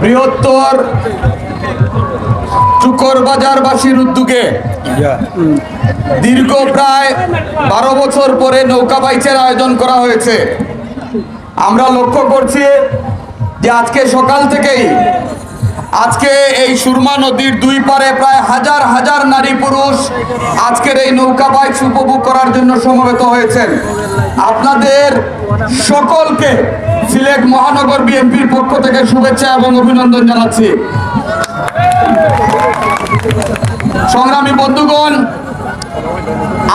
বৃহত্তর চুকর বাজারবাসীর উদ্যোগে দীর্ঘ প্রায় বারো বছর পরে নৌকা বাইচের আয়োজন করা হয়েছে। আমরা লক্ষ্য করছি যে আজকে সকাল থেকেই আজকে এই সুরমা নদীর দুই পারে প্রায় হাজার হাজার নারী পুরুষ আজকের এই নৌকা বাইচ উপভোগ করার জন্য সমবেত হয়েছেন। আপনাদের সকলকে সিলেট মহানগর বিএনপির পক্ষ থেকে শুভেচ্ছা এবং অভিনন্দন জানাচ্ছি। সংগ্রামী বন্ধুগণ,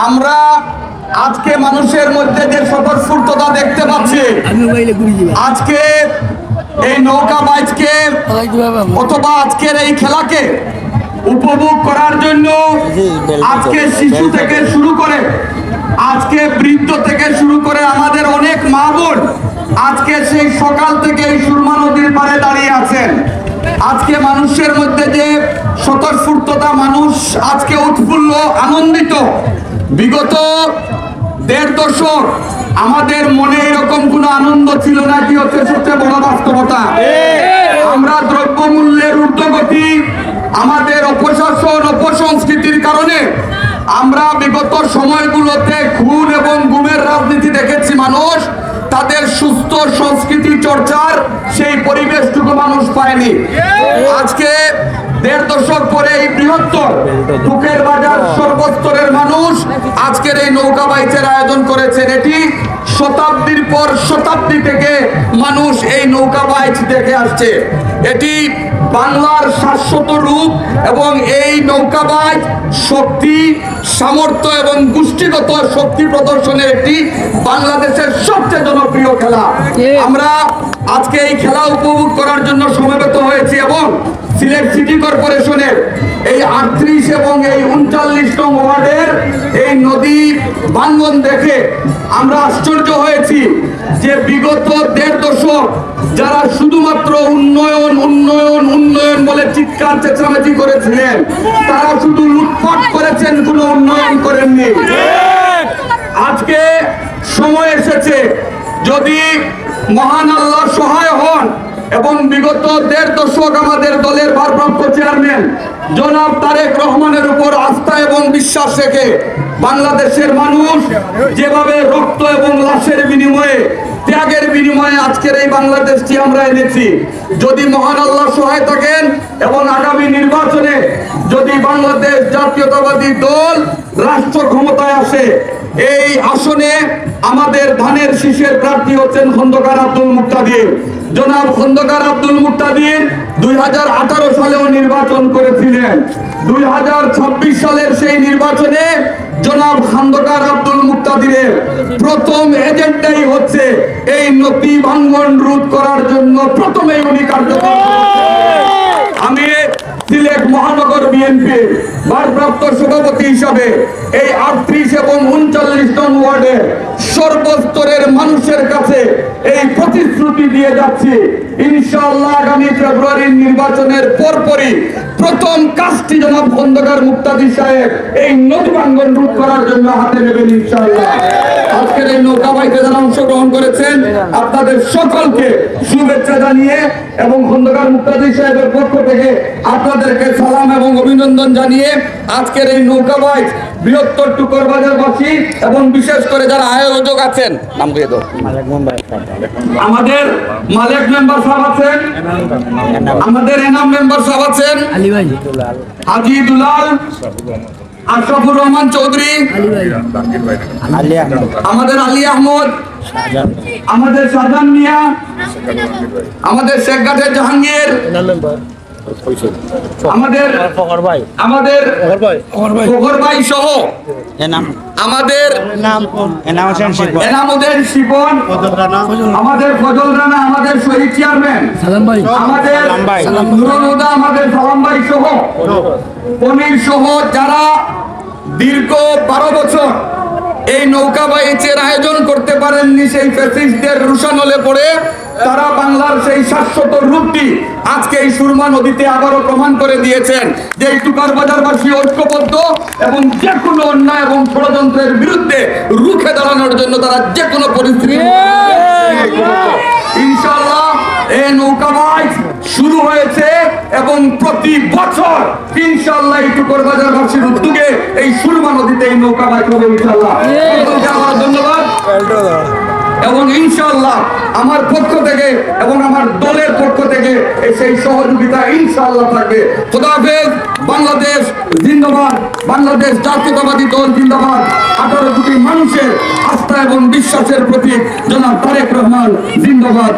আমরা আজকে মানুষের মধ্যে যে স্বতঃস্ফূর্ততা দেখতে পাচ্ছি, আজকে এই নৌকা বাইচকে অথবা আজকের এই খেলাকে উপভোগ করার জন্য আজকে শিশু থেকে শুরু করে, আজকে বৃদ্ধ থেকে শুরু করে আমাদের অনেক মা বোন আজকে সেই সকাল থেকে সুরমা নদীর পাড়ে দাঁড়িয়ে আছেন। আজকে মানুষের মধ্যে যে স্বতঃস্ফূর্ততা মানুষ আজকে উৎফুল্ল, আনন্দিত। বিগত দেড় দশক আমাদের মনে এরকম কোনো আনন্দ ছিল না, কি হচ্ছে সবচেয়ে বড় বাস্তবতা? আমরা দ্রব্যমূল্যের ঊর্ধ্বগতি, আমাদের অপশাসন, অপসংস্কৃতির কারণে আমরা বিগত সময়গুলোতে খুন এবং গুমের রাজনীতি দেখেছি মানুষ। তাদের সুস্থ সংস্কৃতি চর্চার সেই পরিবেশটুকু মানুষ পায়নি। আজকে দেড় দশক পরে এই বৃহত্তর বুকের বাজার সর্বস্তরের মানুষ আজকের এই নৌকা বাইচের আয়োজন করেছেন। এটি শতাব্দীর পর শতাব্দী থেকে মানুষ এই নৌকা বাইচ দেখে আসছে। এটি বাংলার শাশ্বত রূপ এবং এই নৌকা বাইচ শক্তি সামর্থ্য এবং গোষ্ঠীগত শক্তি প্রদর্শনের একটি বাংলাদেশের সবচেয়ে জনপ্রিয় খেলা। আমরা আজকে এই খেলা উপভোগ করার জন্য সমবেত হয়েছি এবং সিলেট সিটি কর্পোরেশনের আটত্রিশ এবং এই উনচল্লিশ নং ওয়ার্ডের এই নদী ভাঙ্গন দেখে আমরা আশ্চর্য হয়েছি যে বিগত দেড় দশক যারা শুধুমাত্র উন্নয়ন উন্নয়ন উন্নয়ন বলে চিৎকার, চেঁচামেচি করেছিলেন, তারা শুধু লুটপাট করেছেন, কোনো উন্নয়ন করেননি। আজকে সময় এসেছে, যদি মহান আল্লাহ সহায় হন এবং বিগত দেড় দশক আমাদের দলের ভারপ্রাপ্ত চেয়ারম্যান জনাব তারেক রহমানের উপর আস্থা এবং বিশ্বাস রেখে বাংলাদেশের মানুষ যেভাবে রক্ত এবং লাশের বিনিময়ে, ত্যাগের বিনিময়ে আজকের এই বাংলাদেশটি আমরা এনেছি, যদি মহান আল্লাহ সহায় থাকেন এবং আগামী নির্বাচনে যদি বাংলাদেশ জাতীয়তাবাদী দল রাষ্ট্র ক্ষমতায় আসে, এই আসনে আমাদের ধানের শীষের প্রার্থী হচ্ছেন খন্দকার আব্দুল মুক্তাদির। জনাব খন্দকার আব্দুল মুক্তাদির দুই হাজার আঠারো সালেও নির্বাচন করেছিলেন দুই হাজার ছাব্বিশ সালের সেই নির্বাচনে জনাব খন্দকার আব্দুল মুক্তাদিরের প্রথম এজেন্ডাই হচ্ছে এই নদী ভাঙ্গন রোধ করার জন্য প্রথমেই উনি কার্যকর করেছেন। আমি সিলেট মহানগর বিএনপি ভারপ্রাপ্ত সভাপতি হিসাবে এই আটত্রিশ এবং উনচল্লিশ নং ওয়ার্ডে সর্বস্তরের মানুষের কাছে এই প্রতিশ্রুতি দিয়ে যাচ্ছি। ইনশাআল্লাহ আগামী ফেব্রুয়ারির নির্বাচনের পরপরই প্রথম কাজটি জনাব খন্দকার মুক্তাদি সাহেব এই নদী ভাঙ্গন রোধ করার জন্য হাতে নেবেন ইনশাআল্লাহ। আজকের এই যারা অংশগ্রহণ করেছেন আপনাদের সকলকে শুভেচ্ছা জানিয়ে এবং খন্দকার মুক্তাদি সাহেবের পক্ষ থেকে আপনাদেরকে সালাম এবং অভিনন্দন জানিয়ে আজকের এই নৌকা বৃহত্তর টুকর বাজারবাসী এবং বিশেষ করে যারা আয়োজক আছেন? নাম দিয়ে দাও। আমাদের মালিক মেম্বার সাহেব আছেন? আমাদের এনাম মেম্বার সাহেব আছেন? আলী ভাই। হাজি দুলাল আশরাফুর রহমান চৌধুরী আহমদ। আমাদের আলী আহমদ আমাদের সাজান মিয়া আমাদের শেখ গাজের জাহাঙ্গীর আমাদের আমাদের ভাই। সহ এনাম। আমাদের নাম এনাম হোসেন শিব এনামুদের শিপন। আমাদের ফজল রানা আমাদের শহীদ চেয়ারম্যান। সালাম ভাই। আমাদের নুরুল হুদা আমাদের সালাম ভাই সহ পনির সহ যারা দীর্ঘ বারো বছর এই নৌকা বাইচের আয়োজন করতে পারেননি সেই ফ্যাসিস্টদের রুশানলে পড়ে তারা বাংলার সেই শাশ্বত রূপটি আজকে এই সুরমা নদীতে আবারও প্রমাণ করে দিয়েছেন যে এই টুকার বাজারবাসী ঐক্যবদ্ধ এবং যে কোনো অন্যায় এবং ষড়যন্ত্রের বিরুদ্ধে রুখে দাঁড়ানোর জন্য তারা যে কোনো পরিস্থিতি ইনশাআল্লাহ এই নৌকা শুরু হয়েছে এবং প্রতি বছর ইনশাল্লাহ এই টুকর বাজারবাসীর উদ্যোগে এই সুরমা নদীতে এই নৌকা বাইক হবে ইনশাল্লাহ আমার ধন্যবাদ। এবং ইনশাল্লাহ আমার পক্ষ থেকে এবং আমার দলের পক্ষ থেকে সেই সহযোগিতা ইনশাল্লাহ থাকবে। খোদাফেজ বাংলাদেশ জিন্দাবাদ, বাংলাদেশ জাতীয়তাবাদী দল জিন্দাবাদ। আঠারো কোটি মানুষের আস্থা এবং বিশ্বাসের প্রতি জনাব তারেক রহমান জিন্দাবাদ।